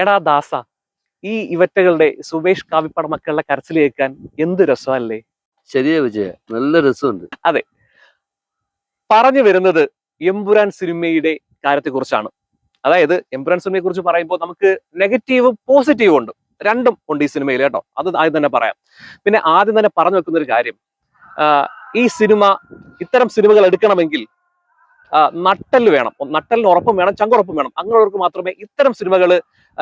എടാ ദാസ ഈ ഇവറ്റകളുടെ സുബേഷ് കാവിപ്പട മക്കളുടെ കരച്ചിൽ കേൾക്കാൻ എന്ത് രസമല്ലേ? ശരിയാ വിജയ നല്ല രസമുണ്ട്. അതെ. പറഞ്ഞു വരുന്നത് എമ്പുരാൻ സിനിമയുടെ കാര്യത്തെ കുറിച്ചാണ് അതായത് എമ്പുരാൻ സിനിമയെ കുറിച്ച് പറയുമ്പോൾ നമുക്ക് നെഗറ്റീവും പോസിറ്റീവും ഉണ്ട്. രണ്ടും ഉണ്ട് ഈ സിനിമയിൽ കേട്ടോ. അത് ആദ്യം തന്നെ പറയാം. പിന്നെ ആദ്യം തന്നെ പറഞ്ഞു വെക്കുന്ന ഒരു കാര്യം ഈ സിനിമ ഇത്തരം സിനിമകൾ എടുക്കണമെങ്കിൽ ആ, നട്ടെല്ല് വേണം. നട്ടലിന് ഉറപ്പും വേണം ചങ്കുറപ്പും വേണം. അങ്ങനെയുള്ളവർക്ക് മാത്രമേ ഇത്തരം സിനിമകൾ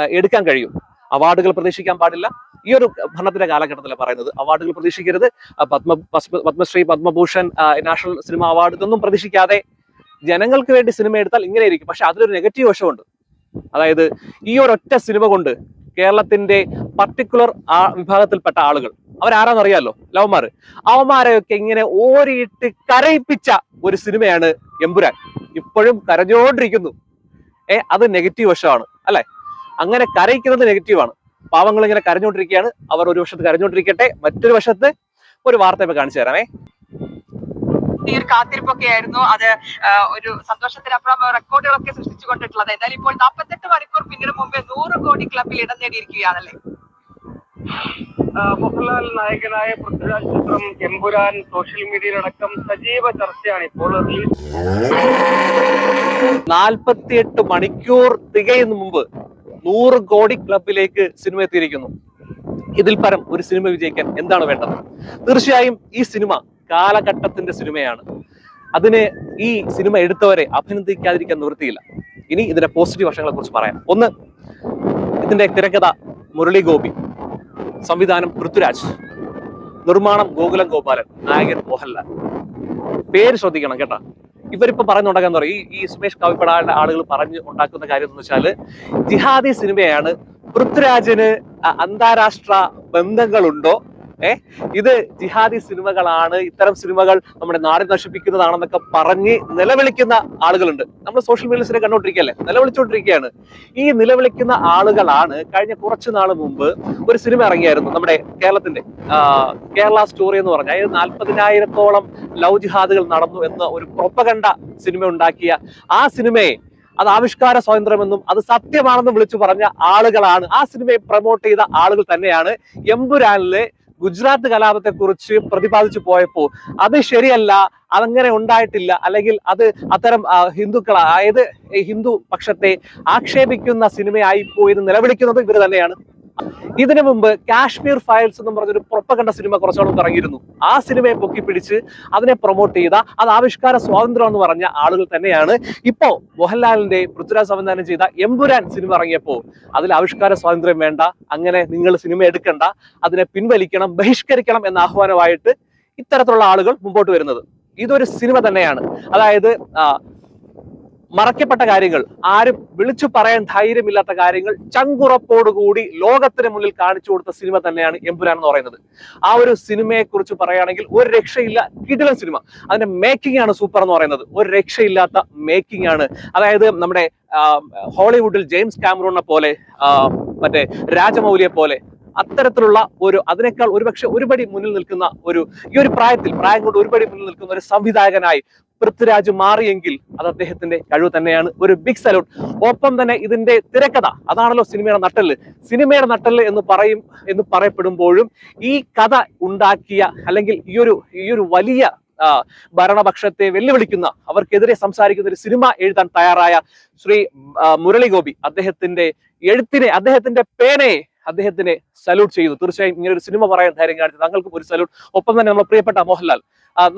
എടുക്കാൻ കഴിയൂ. അവാർഡുകൾ പ്രതീക്ഷിക്കാൻ പാടില്ല. ഈ ഒരു ഭരണത്തിന്റെ കാലഘട്ടത്തിലാണ് പറയുന്നത്. അവാർഡുകൾ പ്രതീക്ഷിക്കരുത്. Padma Padma- Padma Shri Padma Bhushan national cinema award ഇതൊന്നും പ്രതീക്ഷിക്കാതെ ജനങ്ങൾക്ക് വേണ്ടി സിനിമ എടുത്താൽ ഇങ്ങനെ ഇരിക്കും പക്ഷെ അതിലൊരു നെഗറ്റീവ് വശമുണ്ട്. അതായത് ഈ ഒരൊറ്റ സിനിമ കൊണ്ട് കേരളത്തിന്റെ പർട്ടിക്കുലർ വിഭാഗത്തിൽപ്പെട്ട ആളുകൾ അവരാരാന്നറിയാലോ? ലവന്മാർ അവന്മാരെയൊക്കെ ഇങ്ങനെ ഓരിയിട്ട് കരയിപ്പിച്ച ഒരു സിനിമയാണ് എമ്പുരാൻ. ഇപ്പോഴും കരഞ്ഞോണ്ടിരിക്കുന്നു ഏ അത് നെഗറ്റീവ് വശമാണ് അല്ലെ? അങ്ങനെ കരയിക്കുന്നത് നെഗറ്റീവാണ് പാവങ്ങൾ ഇങ്ങനെ കരഞ്ഞോണ്ടിരിക്കുകയാണ് അവർ ഒരു വശത്ത് കരഞ്ഞോണ്ടിരിക്കട്ടെ മറ്റൊരു വശത്ത് ഒരു വാർത്ത ഇപ്പൊ കാണിച്ചു തരാമേ. കാത്തിരിപ്പൊക്കെ ആയിരുന്നു. അത് ഒരു സന്തോഷത്തിനപ്പുറം റെക്കോർഡുകളൊക്കെ സൃഷ്ടിച്ചു കൊണ്ടിട്ടുള്ളത്. എന്തായാലും ഇപ്പോൾ നാൽപ്പത്തെട്ട് മണിക്കൂർ പിന്നീട് മുമ്പേ നൂറ് കോടി ക്ലബിൽ ഇടം നേടിയിരിക്കുകയാണല്ലേ? മോഹൻലാൽ നായകനായ പൃഥ്വിരാജ് ചിത്രം എമ്പുരാൻ സോഷ്യൽ മീഡിയയിലടക്കം സജീവ ചർച്ചയാണ് ഇപ്പോൾ നാൽപ്പത്തിയെട്ട് മണിക്കൂർ തികയുന്ന മുമ്പ് നൂറ് കോടി ക്ലബിലേക്ക് സിനിമ എത്തിയിരിക്കുന്നു. ഇതിൽ പരം ഒരു സിനിമ വിജയിക്കാൻ എന്താണ് വേണ്ടത്? തീർച്ചയായും ഈ സിനിമ കാലഘട്ടത്തിന്റെ സിനിമയാണ്. അതിന് ഈ സിനിമ എടുത്തവരെ അഭിനന്ദിക്കാതിരിക്കാൻ നിവൃത്തിയില്ല. ഇനി ഇതിന്റെ പോസിറ്റീവ് വശങ്ങളെ കുറിച്ച് പറയാം. ഒന്ന് ഇതിന്റെ തിരക്കഥ മുരളി ഗോപി. സംവിധാനം പൃഥ്വിരാജ്. നിർമ്മാണം ഗോകുലം ഗോപാലൻ നായകൻ മോഹൻലാൽ. പേര് ശ്രദ്ധിക്കണം കേട്ടോ. ഇവരിപ്പോ പറയുന്നുണ്ടാക്കാന്ന് പറയും ഈ സുമേഷ് കവിപ്പെടാനുള്ള ആളുകൾ പറഞ്ഞു ഉണ്ടാക്കുന്ന കാര്യം എന്ന് വെച്ചാൽ ജിഹാദി സിനിമയാണ് പൃഥ്വിരാജിന് അന്താരാഷ്ട്ര ബന്ധങ്ങളുണ്ടോ? ഏ? ഇത് ജിഹാദി സിനിമകളാണ്. ഇത്തരം സിനിമകൾ നമ്മുടെ നാട് നശിപ്പിക്കുന്നതാണെന്നൊക്കെ പറഞ്ഞ് നിലവിളിക്കുന്ന ആളുകളുണ്ട്. നമ്മൾ സോഷ്യൽ മീഡിയസിനെ കണ്ടുകൊണ്ടിരിക്കുകയല്ലേ നിലവിളിച്ചുകൊണ്ടിരിക്കുകയാണ് ഈ നിലവിളിക്കുന്ന ആളുകളാണ് കഴിഞ്ഞ കുറച്ചു നാൾ മുമ്പ് ഒരു സിനിമ ഇറങ്ങിയായിരുന്നു നമ്മുടെ കേരളത്തിന്റെ കേരള സ്റ്റോറി എന്ന് പറഞ്ഞ. അതായത് നാൽപ്പതിനായിരത്തോളം ലവ് ജിഹാദുകൾ നടന്നു എന്ന ഒരു പ്രൊപ്പകണ്ട സിനിമ ഉണ്ടാക്കിയ ആ സിനിമയെ അത് ആവിഷ്കാര സ്വാതന്ത്ര്യമെന്നും അത് സത്യമാണെന്നും വിളിച്ചു പറഞ്ഞ ആളുകളാണ്. ആ സിനിമയെ പ്രൊമോട്ട് ചെയ്ത ആളുകൾ തന്നെയാണ് എമ്പുരാനിലെ ഗുജറാത്ത് കലാപത്തെ കുറിച്ച് പ്രതിപാദിച്ചു പോയപ്പോ അത് ശരിയല്ല അതങ്ങനെ ഉണ്ടായിട്ടില്ല. അല്ലെങ്കിൽ അത് അത്തരം ഹിന്ദുക്കൾ അതായത് ഹിന്ദു പക്ഷത്തെ ആക്ഷേപിക്കുന്ന സിനിമയായി പോയി നിലവിളിക്കുന്നത് ഇവർ തന്നെയാണ്. ഇതിനു മുമ്പ് കാശ്മീർ ഫയൽസ് എന്ന് പറഞ്ഞൊരു പുറപ്പെട്ട സിനിമ കുറച്ചോളം ഇറങ്ങിയിരുന്നു. ആ സിനിമയെ പൊക്കി പിടിച്ച് അതിനെ പ്രൊമോട്ട് ചെയ്ത അത് ആവിഷ്കാര സ്വാതന്ത്ര്യം എന്ന് പറഞ്ഞ ആളുകൾ തന്നെയാണ്. ഇപ്പോ മോഹൻലാലിന്റെ പൃഥ്വിരാജ് സംവിധാനം ചെയ്ത എമ്പുരാൻ സിനിമ ഇറങ്ങിയപ്പോ അതിൽ ആവിഷ്കാര സ്വാതന്ത്ര്യം വേണ്ട അങ്ങനെ നിങ്ങൾ സിനിമ എടുക്കണ്ട അതിനെ പിൻവലിക്കണം ബഹിഷ്കരിക്കണം എന്ന ആഹ്വാനമായിട്ട് ഇത്തരത്തിലുള്ള ആളുകൾ മുമ്പോട്ട് വരുന്നത്. ഇതൊരു സിനിമ തന്നെയാണ്. അതായത് മറക്കപ്പെട്ട കാര്യങ്ങൾ ആരും വിളിച്ചു പറയാൻ ധൈര്യമില്ലാത്ത കാര്യങ്ങൾ ചങ്കുറപ്പോടുകൂടി ലോകത്തിന് മുന്നിൽ കാണിച്ചു കൊടുത്ത സിനിമ തന്നെയാണ് എമ്പുരാൻ എന്ന് പറയുന്നത്. ആ ഒരു സിനിമയെ കുറിച്ച് പറയുകയാണെങ്കിൽ ഒരു രക്ഷയില്ല കിടിലൻ സിനിമ. അതിന്റെ മേക്കിംഗ് ആണ് സൂപ്പർ എന്ന് പറയുന്നത്. ഒരു രക്ഷയില്ലാത്ത മേക്കിംഗ് ആണ്. അതായത് നമ്മുടെ ഹോളിവുഡിൽ ജെയിംസ് കാമറൂണിനെ പോലെ മറ്റേ രാജമൗലിയെ പോലെ അത്തരത്തിലുള്ള ഒരു അതിനേക്കാൾ ഒരുപക്ഷെ ഒരുപടി മുന്നിൽ നിൽക്കുന്ന ഒരു ഈ ഒരു പ്രായത്തിൽ പ്രായം കൊണ്ട് ഒരുപടി മുന്നിൽ നിൽക്കുന്ന ഒരു സംവിധായകനായി പൃഥ്വിരാജ് മാറിയെങ്കിൽ അത് അദ്ദേഹത്തിന്റെ കഴിവ് തന്നെയാണ്. ഒരു ബിഗ് സല്യൂട്ട് ഒപ്പം തന്നെ ഇതിന്റെ തിരക്കഥ. അതാണല്ലോ സിനിമയുടെ നട്ടൽ സിനിമയുടെ നട്ടൽ എന്ന് പറയും എന്ന് പറയപ്പെടുമ്പോഴും ഈ കഥ ഉണ്ടാക്കിയ അല്ലെങ്കിൽ ഈ ഒരു ഈ ഒരു വലിയ ഭരണപക്ഷത്തെ വെല്ലുവിളിക്കുന്ന അവർക്കെതിരെ സംസാരിക്കുന്ന ഒരു സിനിമ എഴുതാൻ തയ്യാറായ ശ്രീ മുരളി ഗോപി അദ്ദേഹത്തിന്റെ എഴുത്തിനെ അദ്ദേഹത്തിന്റെ പേനയെ അദ്ദേഹത്തിനെ സല്യൂട്ട് ചെയ്തു. തീർച്ചയായും ഇങ്ങനെ ഒരു സിനിമ പറയാൻ ധൈര്യം കാണിച്ചു താങ്കൾക്കും ഒരു സല്യൂട്ട് ഒപ്പം തന്നെ നമ്മുടെ പ്രിയപ്പെട്ട മോഹൻലാൽ.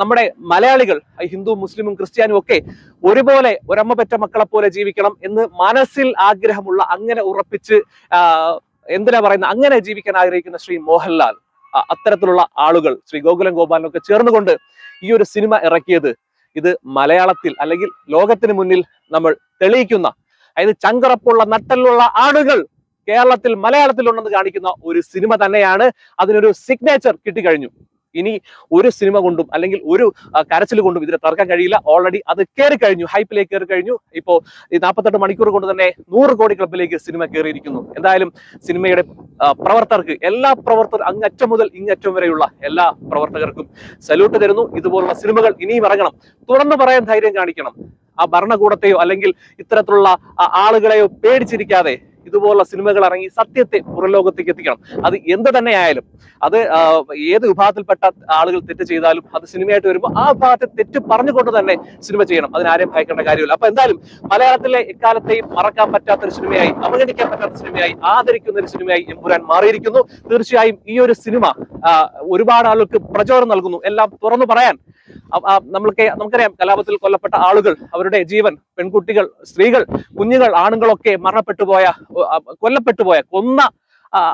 നമ്മുടെ മലയാളികൾ ഹിന്ദു മുസ്ലിമും ക്രിസ്ത്യാനും ഒക്കെ ഒരുപോലെ ഒരമ്മ പെറ്റ മക്കളെ പോലെ ജീവിക്കണം എന്ന് മനസ്സിൽ ആഗ്രഹമുള്ള അങ്ങനെ ഉറപ്പിച്ച് എന്തിനാ പറയുന്ന അങ്ങനെ ജീവിക്കാൻ ആഗ്രഹിക്കുന്ന ശ്രീ മോഹൻലാൽ അത്തരത്തിലുള്ള ആളുകൾ ശ്രീ ഗോകുലം ഗോപാലനൊക്കെ ചേർന്നുകൊണ്ട് ഈ ഒരു സിനിമ ഇറക്കിയത് ഇത് മലയാളത്തിൽ അല്ലെങ്കിൽ ലോകത്തിന് മുന്നിൽ നമ്മൾ തെളിയിക്കുന്ന അതായത് ചങ്കറപ്പുള്ള നട്ടലുള്ള ആളുകൾ കേരളത്തിൽ മലയാളത്തിൽ ഉണ്ടെന്ന് കാണിക്കുന്ന ഒരു സിനിമ തന്നെയാണ് അതിനൊരു സിഗ്നേച്ചർ കിട്ടിക്കഴിഞ്ഞു. ഇനി ഒരു സിനിമ കൊണ്ടും അല്ലെങ്കിൽ ഒരു കരച്ചിൽ കൊണ്ടും ഇതിനെ തറക്കാൻ കഴിയില്ല. ഓൾറെഡി അത് കയറി കഴിഞ്ഞു ഹൈപ്പിലേക്ക് കയറി കഴിഞ്ഞു. ഇപ്പോ ഈ നാൽപ്പത്തെട്ട് മണിക്കൂർ കൊണ്ട് തന്നെ നൂറ് കോടി ക്ലബിലേക്ക് സിനിമ കയറിയിരിക്കുന്നു എന്തായാലും സിനിമയുടെ പ്രവർത്തകർക്ക് എല്ലാ പ്രവർത്തകർ അങ്ങറ്റം മുതൽ ഇങ്ങറ്റം വരെയുള്ള എല്ലാ പ്രവർത്തകർക്കും സല്യൂട്ട് തരുന്നു. ഇതുപോലുള്ള സിനിമകൾ ഇനിയും ഇറങ്ങണം. തുറന്നു പറയാൻ ധൈര്യം കാണിക്കണം. ആ ഭരണകൂടത്തെയോ അല്ലെങ്കിൽ ഇത്തരത്തിലുള്ള ആളുകളെയോ പേടിച്ചിരിക്കാതെ ഇതുപോലുള്ള സിനിമകൾ ഇറങ്ങി സത്യത്തെ പുറലോകത്തേക്ക് എത്തിക്കണം. അത് എന്ത് തന്നെ ആയാലും അത് ഏത് വിഭാഗത്തിൽപ്പെട്ട ആളുകൾ തെറ്റ് ചെയ്താലും അത് സിനിമയായിട്ട് വരുമ്പോൾ ആ വിഭാഗത്തെ തെറ്റ് പറഞ്ഞുകൊണ്ട് തന്നെ സിനിമ ചെയ്യണം. അതിനാരെയും ഭയക്കേണ്ട കാര്യമില്ല. അപ്പൊ എന്തായാലും മലയാളത്തിലെ എക്കാലത്തെയും മറക്കാൻ പറ്റാത്ത ഒരു സിനിമയായി അവഗണിക്കാൻ പറ്റാത്ത സിനിമയായി ആദരിക്കുന്ന ഒരു സിനിമയായി എമ്പുരാൻ മാറിയിരിക്കുന്നു. തീർച്ചയായും ഈ ഒരു സിനിമ ഒരുപാട് ആളുകൾക്ക് പ്രചോദനം നൽകുന്നു. എല്ലാം തുറന്നു പറയാൻ നമ്മൾക്ക് നമുക്കറിയാം കലാപത്തിൽ കൊല്ലപ്പെട്ട ആളുകൾ അവരുടെ ജീവൻ പെൺകുട്ടികൾ സ്ത്രീകൾ കുഞ്ഞുങ്ങൾ ആണുങ്ങളൊക്കെ മരണപ്പെട്ടു പോയ കൊല്ലപ്പെട്ടു പോയ കൊന്ന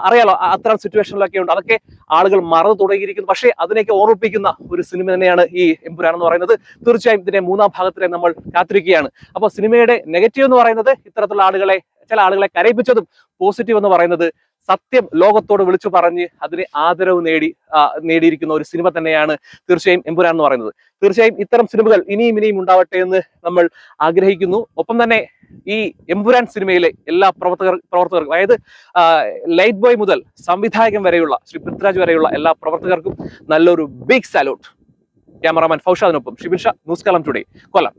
അറിയാലോ അത്തരം സിറ്റുവേഷനിലൊക്കെ ഉണ്ട്. അതൊക്കെ ആളുകൾ മറന്നു തുടങ്ങിയിരിക്കുന്നു. പക്ഷേ അതിനെയൊക്കെ ഓർമ്മിപ്പിക്കുന്ന ഒരു സിനിമ തന്നെയാണ് ഈ എമ്പുരാൻ എന്ന് പറയുന്നത്. തീർച്ചയായും ഇതിന്റെ മൂന്നാം ഭാഗത്തിലെ നമ്മൾ കാത്തിരിക്കുകയാണ്. അപ്പോൾ സിനിമയുടെ നെഗറ്റീവ് എന്ന് പറയുന്നത് ഇത്തരത്തിലുള്ള ആളുകളെ ചില ആളുകളെ കരയിപ്പിച്ചതും പോസിറ്റീവ് എന്ന് പറയുന്നത് സത്യം ലോകത്തോട് വിളിച്ചു പറഞ്ഞ് അതിന് ആദരവ് നേടി നേടിയിരിക്കുന്ന ഒരു സിനിമ തന്നെയാണ് തീർച്ചയായും എമ്പുരാൻ എന്ന് പറയുന്നത്. തീർച്ചയായും ഇത്തരം സിനിമകൾ ഇനിയും ഇനിയും ഉണ്ടാവട്ടെ എന്ന് നമ്മൾ ആഗ്രഹിക്കുന്നു. ഒപ്പം തന്നെ ഈ എമ്പുരാൻ സിനിമയിലെ എല്ലാ പ്രവർത്തകർ പ്രവർത്തകർക്കും അതായത് ലൈറ്റ് ബോയ് മുതൽ സംവിധായകൻ വരെയുള്ള ശ്രീ പൃഥ്വിരാജ് വരെയുള്ള എല്ലാ പ്രവർത്തകർക്കും നല്ലൊരു ബിഗ് സാലൂട്ട് ക്യാമറാമാൻ ഫൗഷാദിനൊപ്പം ഷിബിൻ ന്യൂസ് കലം ടുഡേ കൊല്ലം.